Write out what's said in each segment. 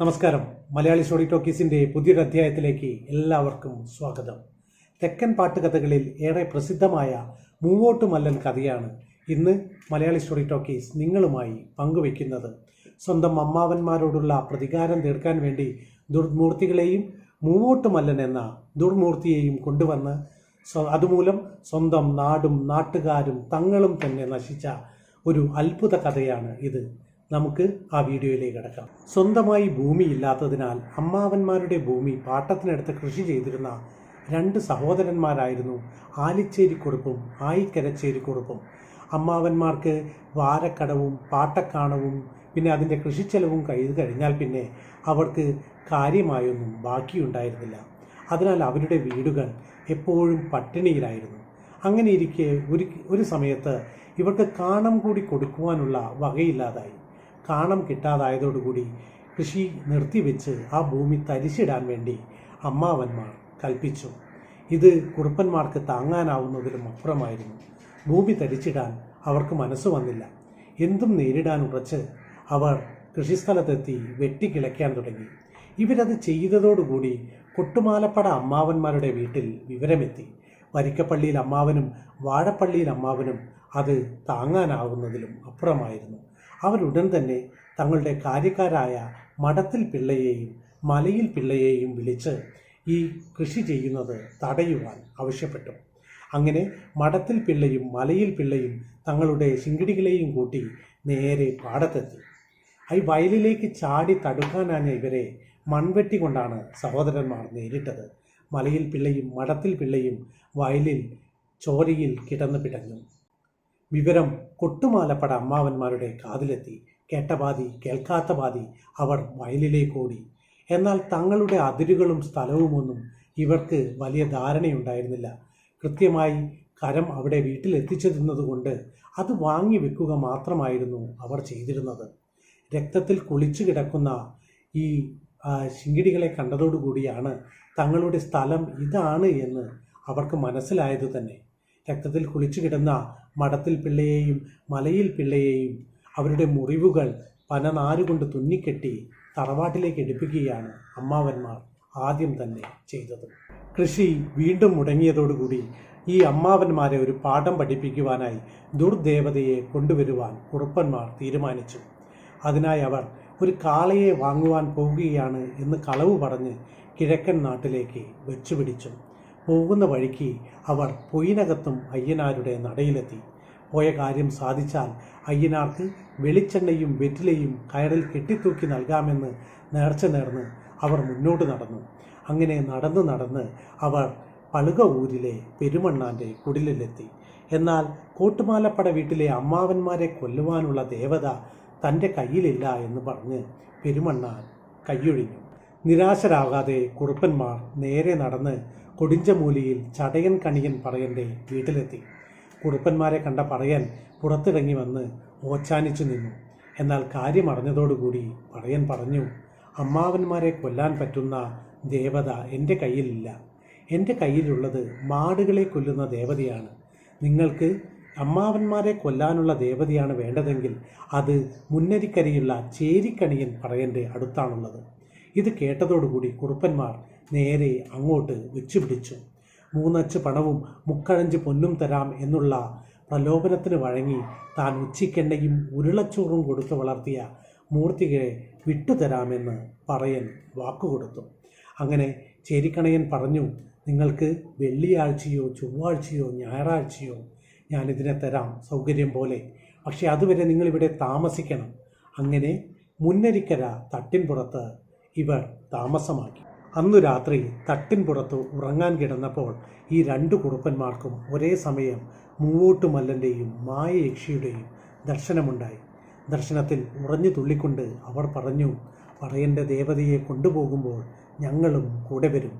നമസ്കാരം. മലയാളി സ്റ്റോറി ടോക്കീസിന്റെ പുതിയൊരു അധ്യായത്തിലേക്ക് എല്ലാവർക്കും സ്വാഗതം. തെക്കൻ പാട്ടുകഥകളിൽ ഏറെ പ്രസിദ്ധമായ മൂവോട്ട് മല്ലൻ കഥയാണ് ഇന്ന് മലയാളി സ്റ്റോറി ടോക്കീസ് നിങ്ങളുമായി പങ്കുവയ്ക്കുന്നത്. സ്വന്തം അമ്മാവന്മാരോടുള്ള പ്രതികാരം തീർക്കാൻ വേണ്ടി ദുർമൂർത്തികളെയും മൂവോട്ട് മല്ലൻ എന്ന ദുർമൂർത്തിയെയും കൊണ്ടുവന്ന് അതുമൂലം സ്വന്തം നാടും നാട്ടുകാരും തങ്ങളും തന്നെ നശിച്ച ഒരു അത്ഭുത കഥയാണ് ഇത്. നമുക്ക് ആ വീഡിയോയിലേക്ക് കിടക്കാം. സ്വന്തമായി ഭൂമി ഇല്ലാത്തതിനാൽ അമ്മാവന്മാരുടെ ഭൂമി പാട്ടത്തിനടുത്ത് കൃഷി ചെയ്തിരുന്ന രണ്ട് സഹോദരന്മാരായിരുന്നു ആലിച്ചേരിക്കുറുപ്പും ആയിക്കരച്ചേരിക്കുറുപ്പും അമ്മാവന്മാർക്ക് വാരക്കടവും പാട്ടക്കാണവും പിന്നെ അതിന്റെ കൃഷിച്ചെലവും കഴിഞ്ഞു കഴിഞ്ഞാൽ പിന്നെ അവർക്ക് കാര്യമായൊന്നും ബാക്കിയുണ്ടായിരുന്നില്ല. അതിനാൽ അവരുടെ വീടുകൾ എപ്പോഴും പട്ടിണിയിലായിരുന്നു. അങ്ങനെ ഇരിക്കെ ഒരു ഒരു സമയത്ത് ഇവർക്ക് കാണം കൂടി കൊടുക്കുവാനുള്ള വകയില്ലാതായി. കാണം കിട്ടാതായതോടുകൂടി കൃഷി നിർത്തിവെച്ച് ആ ഭൂമി തരിച്ചിടാൻ വേണ്ടി അമ്മാവന്മാർ കൽപ്പിച്ചു. ഇത് കുറുപ്പന്മാർക്ക് താങ്ങാനാവുന്നതിലും അപ്പുറമായിരുന്നു. ഭൂമി തരിച്ചിടാൻ അവർക്ക് മനസ്സ് വന്നില്ല. എന്തും നേരിടാൻ ഉറച്ച് അവർ കൃഷിസ്ഥലത്തെത്തി വെട്ടിക്കിളയ്ക്കാൻ തുടങ്ങി. ഇവരത് ചെയ്തതോടുകൂടി കൊട്ടുമാലപ്പട അമ്മാവന്മാരുടെ വീട്ടിൽ വിവരമെത്തി. വരിക്കപ്പള്ളിയിൽ അമ്മാവനും വാഴപ്പള്ളിയിൽ അമ്മാവനും അത് താങ്ങാനാവുന്നതിലും അപ്പുറമായിരുന്നു. അവരുടൻ തന്നെ തങ്ങളുടെ കാര്യക്കാരായ മഠത്തിൽ പിള്ളയെയും മലയിൽ പിള്ളയെയും വിളിച്ച് ഈ കൃഷി ചെയ്യുന്നത് തടയുവാൻ ആവശ്യപ്പെട്ടു. അങ്ങനെ മഠത്തിൽ പിള്ളയും മലയിൽ പിള്ളയും തങ്ങളുടെ ശിങ്കിടികളെയും കൂട്ടി നേരെ പാടത്തെത്തി. ഈ വയലിലേക്ക് ചാടി തടുക്കാനാഞ്ഞ ഇവരെ മൺവെട്ടി കൊണ്ടാണ് സഹോദരന്മാർ നേരിട്ടത്. മലയിൽ പിള്ളയും മഠത്തിൽ പിള്ളയും വയലിൽ ചോരയിൽ കിടന്നു പിടഞ്ഞു. വിവരം കൊട്ടുമാലപ്പട അമ്മാവന്മാരുടെ കാതിലെത്തി. കേട്ട പാതി കേൾക്കാത്ത പാതി അവർ വയലിലേക്കോടി എന്നാൽ തങ്ങളുടെ അതിരുകളും സ്ഥലവുമൊന്നും ഇവർക്ക് വലിയ ധാരണയുണ്ടായിരുന്നില്ല. കൃത്യമായി കരം അവിടെ വീട്ടിലെത്തിച്ചെത്തുന്നതുകൊണ്ട് അത് വാങ്ങി വെക്കുക മാത്രമായിരുന്നു അവർ ചെയ്തിരുന്നത്. രക്തത്തിൽ കുളിച്ചു കിടക്കുന്ന ഈ ശിങ്കിടികളെ കണ്ടതോടുകൂടിയാണ് തങ്ങളുടെ സ്ഥലം ഇതാണ് എന്ന് അവർക്ക് മനസ്സിലായത് തന്നെ. രക്തത്തിൽ കുളിച്ചു കിടന്ന മഠത്തിൽ പിള്ളയെയും മലയിൽ പിള്ളയെയും അവരുടെ മുറിവുകൾ പനനാരുകൊണ്ട് തുന്നിക്കെട്ടി തറവാട്ടിലേക്ക് എടുപ്പിക്കുകയാണ് അമ്മാവന്മാർ ആദ്യം തന്നെ ചെയ്തത്. കൃഷി വീണ്ടും മുടങ്ങിയതോടുകൂടി ഈ അമ്മാവന്മാരെ ഒരു പാഠം പഠിപ്പിക്കുവാനായി ദുർദേവതയെ കൊണ്ടുവരുവാൻ കുറുപ്പന്മാർ തീരുമാനിച്ചു. അതിനായി അവർ ഒരു കാളയെ വാങ്ങുവാൻ പോകുകയാണ് എന്ന് കളവ് പറഞ്ഞ് കിഴക്കൻ നാട്ടിലേക്ക് വെച്ചുപിടിച്ചു. പോകുന്ന വഴിക്ക് അവർ പൊയിനകത്തും അയ്യനാരുടെ നടയിലെത്തി. പോയ കാര്യം സാധിച്ചാൽ അയ്യനാർക്ക് വെളിച്ചെണ്ണയും വെറ്റിലയും കയറിൽ കെട്ടിത്തൂക്കി നൽകാമെന്ന് നേർച്ച നേർന്ന് അവർ മുന്നോട്ട് നടന്നു. അങ്ങനെ നടന്ന് നടന്ന് അവർ പളുക ഊരിലെ പെരുമണ്ണാന്റെ കുടിലിലെത്തി. എന്നാൽ കോട്ടുമാലപ്പട വീട്ടിലെ അമ്മാവന്മാരെ കൊല്ലുവാനുള്ള ദേവത തന്റെ കയ്യിലില്ല എന്ന് പറഞ്ഞ് പെരുമണ്ണാൻ കൈയൊഴിഞ്ഞു. നിരാശരാകാതെ കുറുപ്പന്മാർ നേരെ നടന്ന് കൊടിഞ്ചമൂലിയിൽ ചടയൻ കണിയൻ പറയന്റെ വീട്ടിലെത്തി. കുറുപ്പന്മാരെ കണ്ട പറയൻ പുറത്തിറങ്ങി വന്ന് ഓച്ചാനിച്ചു നിന്നു. എന്നാൽ കാര്യം അറിഞ്ഞതോടുകൂടി പറയൻ പറഞ്ഞു അമ്മാവന്മാരെ കൊല്ലാൻ പറ്റുന്ന ദേവത എന്റെ കയ്യിലില്ല. എന്റെ കയ്യിലുള്ളത് മാടുകളെ കൊല്ലുന്ന ദേവതയാണ്. നിങ്ങൾക്ക് അമ്മാവന്മാരെ കൊല്ലാനുള്ള ദേവതയാണ് വേണ്ടതെങ്കിൽ അത് മുന്നരിക്കരയുള്ള ചേരിക്കണിയൻ പറയന്റെ അടുത്താണുള്ളത്. ഇത് കേട്ടതോടുകൂടി കുറുപ്പന്മാർ നേരെ അങ്ങോട്ട് വെച്ചു പിടിച്ചു മൂന്നച്ച് പണവും മുക്കഴഞ്ച് പൊന്നും തരാം എന്നുള്ള പ്രലോഭനത്തിന് വഴങ്ങി താൻ ഉച്ചിക്കെണ്ണയും ഉരുളച്ചോറും കൊടുത്തു വളർത്തിയ മൂർത്തികളെ വിട്ടുതരാമെന്ന് പറയൻ വാക്കുകൊടുത്തു. അങ്ങനെ ചേരിക്കണയൻ പറഞ്ഞു നിങ്ങൾക്ക് വെള്ളിയാഴ്ചയോ ചൊവ്വാഴ്ചയോ ഞായറാഴ്ചയോ ഞാനിതിനെ തരാം സൗകര്യം പോലെ. പക്ഷേ അതുവരെ നിങ്ങളിവിടെ താമസിക്കണം. അങ്ങനെ മുന്നരിക്കര തട്ടിൻപുറത്ത് ഇവർ താമസമാക്കി. അന്നു രാത്രി തട്ടിൻപുറത്ത് ഉറങ്ങാൻ കിടന്നപ്പോൾ ഈ രണ്ടു കുറുപ്പന്മാർക്കും ഒരേ സമയം മൂവോട്ടുമല്ലന്റെയും മായയക്ഷിയുടെയും ദർശനമുണ്ടായി. ദർശനത്തിൽ ഉറഞ്ഞു തുള്ളിക്കൊണ്ട് അവർ പറഞ്ഞു പറയന്റെ ദേവതയെ കൊണ്ടുപോകുമ്പോൾ ഞങ്ങളും കൂടെ വരും.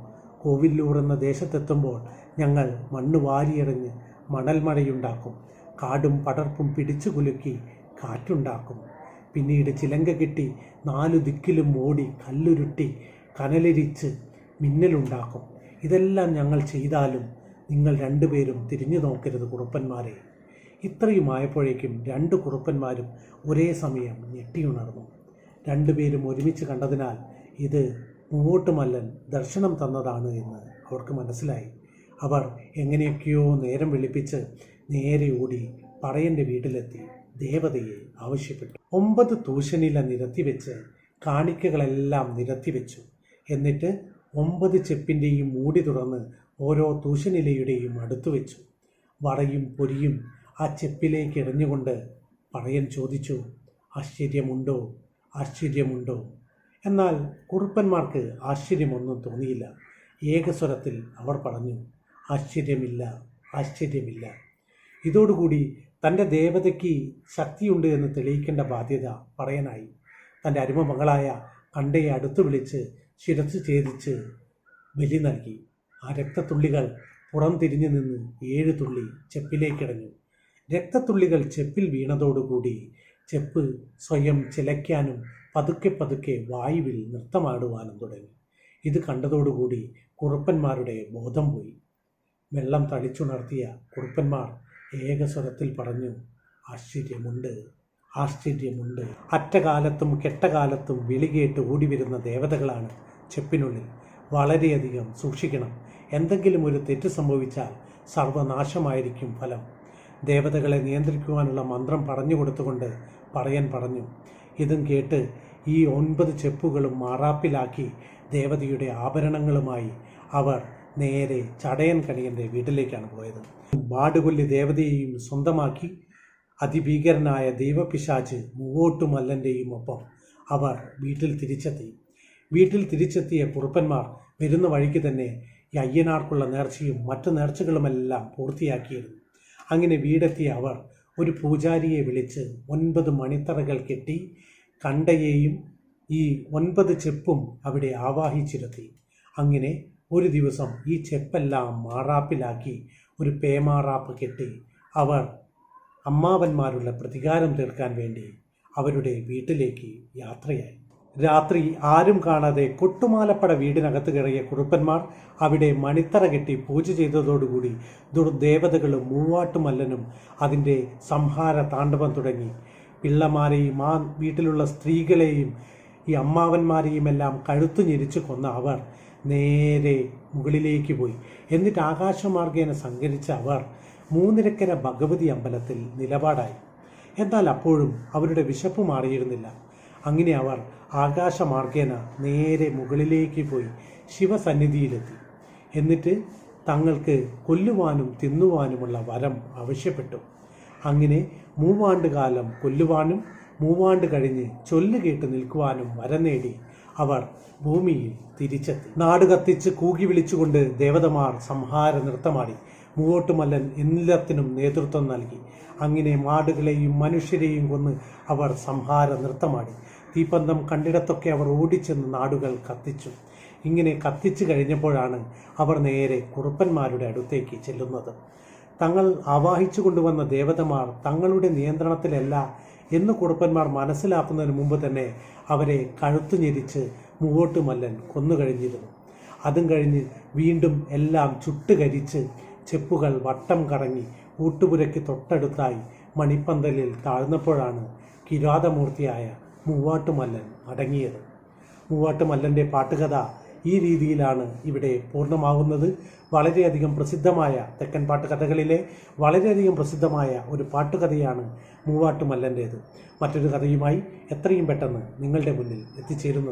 കോവില്ലൂർ എന്ന ദേശത്തെത്തുമ്പോൾ ഞങ്ങൾ മണ്ണ് വാരിയെറിഞ്ഞ് മണൽമഴയുണ്ടാക്കും. കാടും പടർപ്പും പിടിച്ചു കുലുക്കി കാറ്റുണ്ടാക്കും. പിന്നീട് ചിലങ്ക കിട്ടി നാലു ദിക്കിലും ഓടി കല്ലുരുട്ടി കനലിരിച്ച് മിന്നലുണ്ടാക്കും. ഇതെല്ലാം ഞങ്ങൾ ചെയ്താലും നിങ്ങൾ രണ്ടുപേരും തിരിഞ്ഞു നോക്കരുത് കുറുപ്പന്മാരെ. ഇത്രയും ആയപ്പോഴേക്കും രണ്ട് കുറുപ്പന്മാരും ഒരേ സമയം ഞെട്ടിയുണർന്നു. രണ്ടുപേരും ഒരുമിച്ച് കണ്ടതിനാൽ ഇത് മൂവോട്ടുമല്ലൻ ദർശനം തന്നതാണ് എന്ന് അവർക്ക് മനസ്സിലായി. അവർ എങ്ങനെയൊക്കെയോ നേരം വിളിപ്പിച്ച് നേരെ ഓടി പറയന്റെ വീട്ടിലെത്തി. ദേവതയെ ആവശ്യപ്പെട്ടു. ഒമ്പത് തൂശനില നിരത്തിവെച്ച് കാണിക്കകളെല്ലാം നിരത്തിവെച്ചു. എന്നിട്ട് ഒമ്പത് ചെപ്പിന്റെയും മൂടി തുറന്ന് ഓരോ തൂശനിലയുടെയും അടുത്തു വെച്ചു. വടയും പൊരിയും ആ ചെപ്പിലേക്ക് എറിഞ്ഞുകൊണ്ട് പറയൻ ചോദിച്ചു ആശ്ചര്യമുണ്ടോ? ആശ്ചര്യമുണ്ടോ? എന്നാൽ കുറുപ്പന്മാർക്ക് ആശ്ചര്യമൊന്നും തോന്നിയില്ല. ഏകസ്വരത്തിൽ അവർ പറഞ്ഞു ആശ്ചര്യമില്ല ആശ്ചര്യമില്ല. ഇതോടുകൂടി തന്റെ ദേവതയ്ക്ക് ശക്തിയുണ്ട് എന്ന് തെളിയിക്കേണ്ട ബാധ്യത പറയാനായി. തന്റെ അരുമ മകളായ കണ്ടയെ അടുത്തു വിളിച്ച് ശിരസ് ഛേദിച്ച് ബലി നൽകി. ആ രക്തത്തുള്ളികൾ പുറം തിരിഞ്ഞു നിന്ന് ഏഴ് തുള്ളി ചെപ്പിലേക്കിടഞ്ഞു. രക്തത്തുള്ളികൾ ചെപ്പിൽ വീണതോടുകൂടി ചെപ്പ് സ്വയം ചിലയ്ക്കാനും പതുക്കെ പതുക്കെ വായുവിൽ നൃത്തമാടുവാനും തുടങ്ങി. ഇത് കണ്ടതോടുകൂടി കുറുപ്പന്മാരുടെ ബോധം പോയി. വെള്ളം തളിച്ചുണർത്തിയ കുറുപ്പന്മാർ ഏകസ്വരത്തിൽ പറഞ്ഞു ആശ്ചര്യമുണ്ട് ആശ്ചര്യമുണ്ട്. അറ്റകാലത്തും കെട്ടകാലത്തും വിളികേട്ട് ഓടിവരുന്ന ദേവതകളാണ് ചെപ്പിനുള്ളിൽ വളരെയധികം സൂക്ഷിക്കണം. എന്തെങ്കിലും ഒരു തെറ്റ് സംഭവിച്ചാൽ സർവനാശമായിരിക്കും ഫലം. ദേവതകളെ നിയന്ത്രിക്കുവാനുള്ള മന്ത്രം പറഞ്ഞു കൊടുത്തുകൊണ്ട് പറയാൻ പറഞ്ഞു ഇതും കേട്ട് ഈ ഒൻപത് ചെപ്പുകളും മാറാപ്പിലാക്കി ദേവതയുടെ ആഭരണങ്ങളുമായി അവർ നേരെ ചടയൻ കണിയന്റെ വീട്ടിലേക്കാണ് പോയത്. ബാടുകൊല്ലി ദേവതയെയും സ്വന്തമാക്കി അതിഭീകരനായ ദൈവപിശാച്ച് മൂവോട്ടുമല്ലന്റെയും ഒപ്പം അവർ വീട്ടിൽ തിരിച്ചെത്തി. വീട്ടിൽ തിരിച്ചെത്തിയ കുറുപ്പന്മാർ വരുന്ന വഴിക്ക് തന്നെ ഈ അയ്യനാർക്കുള്ള നേർച്ചയും മറ്റു നേർച്ചകളുമെല്ലാം പൂർത്തിയാക്കിയിരുന്നു. അങ്ങനെ വീടെത്തിയ അവർ ഒരു പൂജാരിയെ വിളിച്ച് ഒൻപത് മണിത്തറകൾ കെട്ടി കണ്ടയെയും ഈ ഒൻപത് ചെപ്പും അവിടെ ആവാഹിച്ചിരുത്തി. അങ്ങനെ ഒരു ദിവസം ഈ ചെപ്പെല്ലാം മാറാപ്പിലാക്കി ഒരു പേമാറാപ്പ് കെട്ടി അവർ അമ്മാവന്മാരുള്ള പ്രതികാരം തീർക്കാൻ വേണ്ടി അവരുടെ വീട്ടിലേക്ക് യാത്രയായി. രാത്രി ആരും കാണാതെ കൊട്ടുമാലപ്പട വീടിനകത്ത് കയറിയ കുറുപ്പന്മാർ അവിടെ മണിത്തറ കെട്ടി പൂജ ചെയ്തതോടുകൂടി ദുർദേവതകളും മൂവാട്ടുമല്ലനും അതിന്റെ സംഹാര താണ്ഡവം തുടങ്ങി. പിള്ളമാരെയും ആ വീട്ടിലുള്ള സ്ത്രീകളെയും ഈ അമ്മാവന്മാരെയും എല്ലാം കഴുത്തു ഞെരിച്ചു കൊന്ന അവർ നേരെ മുകളിലേക്ക് പോയി. എന്നിട്ട് ആകാശമാർഗേന സഞ്ചരിച്ച അവർ മൂന്നിരക്കര ഭഗവതി അമ്പലത്തിൽ നിലപാടായി. എന്നാൽ അപ്പോഴും അവരുടെ വിശപ്പ് മാറിയിരുന്നില്ല. അങ്ങനെ അവർ ആകാശമാർഗേന നേരെ മുകളിലേക്ക് പോയി ശിവസന്നിധിയിലെത്തി. എന്നിട്ട് തങ്ങൾക്ക് കൊല്ലുവാനും തിന്നുവാനുമുള്ള വരം ആവശ്യപ്പെട്ടു. അങ്ങനെ മൂവാണ്ട് കാലം കൊല്ലുവാനും മൂവാണ്ട് കഴിഞ്ഞ് ചൊല്ല് കേട്ട് നിൽക്കുവാനും വരം നേടി അവർ ഭൂമിയിൽ തിരിച്ചെത്തി. നാട് കത്തിച്ച് കൂകി വിളിച്ചുകൊണ്ട് ദേവതമാർ സംഹാര നൃത്തമാടി മൂവോട്ടുമല്ലൻ എല്ലാത്തിനും നേതൃത്വം നൽകി. അങ്ങനെ മാടുകളെയും മനുഷ്യരെയും കൊന്ന് അവർ സംഹാര നൃത്തമാടി. തീപ്പന്തം കണ്ടിടത്തൊക്കെ അവർ ഓടിച്ചെന്ന് നാടുകൾ കത്തിച്ചു. ഇങ്ങനെ കത്തിച്ചു കഴിഞ്ഞപ്പോഴാണ് അവർ നേരെ കുറുപ്പന്മാരുടെ അടുത്തേക്ക് ചെല്ലുന്നത്. തങ്ങൾ ആവാഹിച്ചു കൊണ്ടുവന്ന ദേവതമാർ തങ്ങളുടെ നിയന്ത്രണത്തിലല്ല എന്ന് കുറുപ്പന്മാർ മനസ്സിലാക്കുന്നതിന് മുമ്പ് തന്നെ അവരെ കഴുത്തു ഞെരിച്ച് മൂവോട്ടുമല്ലൻ കൊന്നുകഴിഞ്ഞിരുന്നു. അതും കഴിഞ്ഞ് വീണ്ടും എല്ലാം ചുട്ടുകരിച്ച് ചെപ്പുകൾ വട്ടം കറങ്ങി ഊട്ടുപുരയ്ക്ക് തൊട്ടടുത്തായി മണിപ്പന്തലിൽ താഴ്ന്നപ്പോഴാണ് കിരാതമൂർത്തിയായ മൂവാട്ടുമല്ലൻ അടങ്ങിയത്. മൂവാട്ടുമല്ലന്റെ പാട്ടുകഥ ഈ രീതിയിലാണ് ഇവിടെ പൂർണമാകുന്നത്. വളരെയധികം പ്രസിദ്ധമായ തെക്കൻ പാട്ടുകഥകളിലെ വളരെയധികം പ്രസിദ്ധമായ ഒരു പാട്ടുകഥയാണ് മൂവാട്ടുമല്ലന്റേത് മറ്റൊരു കഥയുമായി എത്രയും പെട്ടെന്ന് നിങ്ങളുടെ മുന്നിൽ എത്തിച്ചേരുന്നത്.